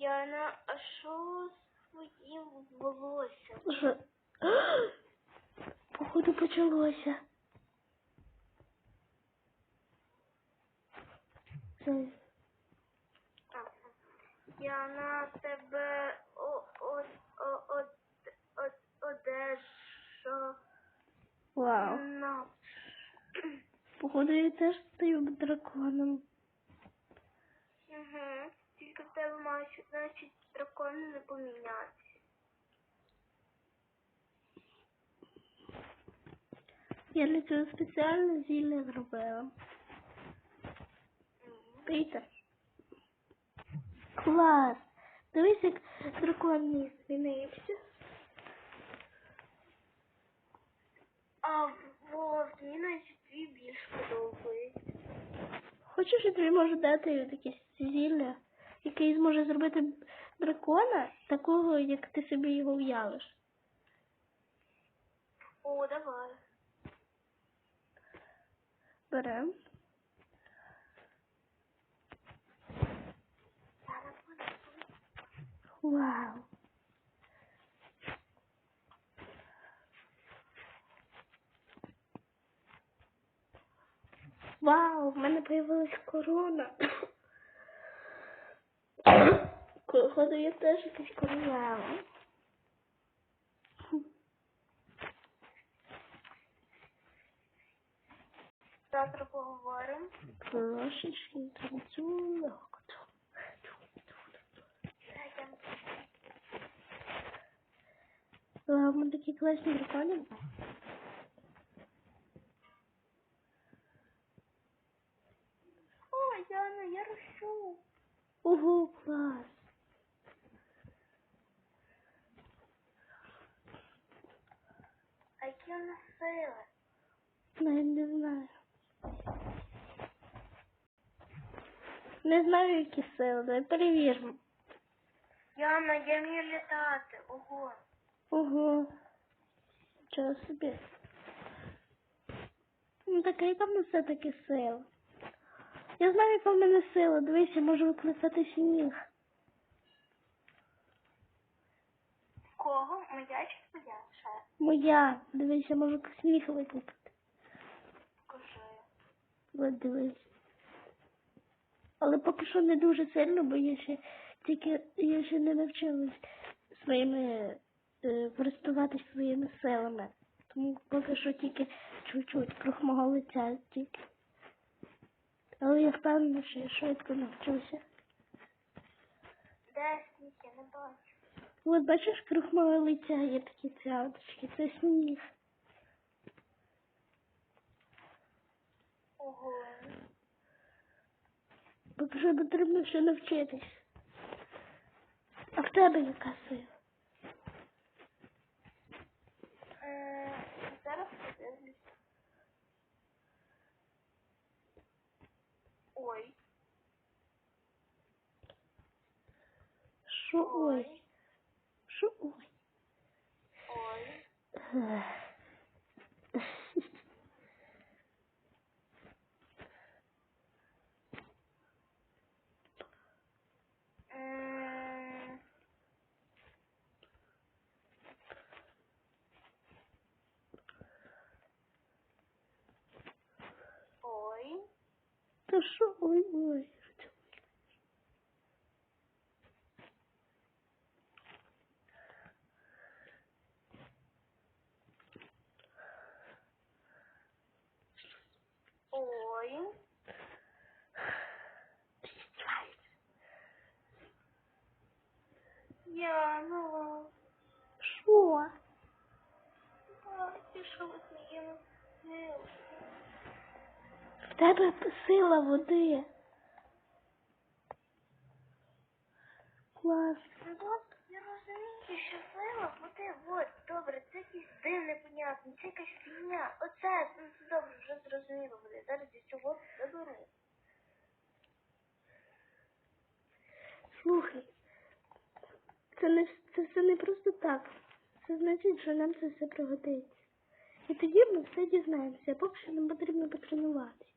Яна, а що з твоїм волоссям? Походу почалося. Яна, тебе о, о, о, о, о, одежа вау. Походу я теж стаю драконом. Угу. Тільки в тебе мають, значить, дракони не помінятися. Я для цього спеціально зілля зробила. Пийте. Клас! Дивись, як дракон мій змінився. А вот, мені навіть твій більш подобається. Хочеш, я тобі можу дати таке зілля, яке зможе зробити дракона такого, як ти собі його уявиш. О, давай. Берем. Вау. Вау, в мене появилась корона. Походу, я теж якась королева. Завтра поговоримо. Трошечки танцюю. Дай я ми такі класні дракони. О, Яна, я рощу. Ого, клас. А які у нас сили? Навіть не знаю. Не знаю, які сили, давай перевіримо. Яна, я вмію літати. Ого. Ого. Чого собі? Ну така яка в мене все-таки сила. Я знаю, яка в мене сила. Дивись, я можу викликати сніг. Кого? Моя чи твоя? Моя. Дивись, я можу сніг викликати. От дивись. Але поки що не дуже сильно, бо я ще тільки я ще не навчилась своїми е, користуватись своїми силами. Тому поки що тільки чуть-чуть круг мого лиця тільки. Але я впевнена, що я швидко навчуся. Сніг? Я не бачу. От бачиш, круг мого лиця є такі цяточки, це сніг. Ого. Поки що потрібно ще навчитись. А в тебе яка сила? Е, Зараз подивлюсь. Ой. Що ой? Що ой? Ой. Ой. Та що ой ой? Ой. Яна. Що? Так, пішов з моїм силом. В тебе сила води. Клас. Ну, от, я розумію, що сила буде, от, добре, це якийсь дим непонятний, це якась фігня. Оце, ну, це добре, вже зрозуміло буде. Зараз я цього заберу. Слухай. Це не це все не просто так. Це значить, що нам це все пригодиться. І тоді ми все дізнаємося, поки що нам потрібно потренуватися.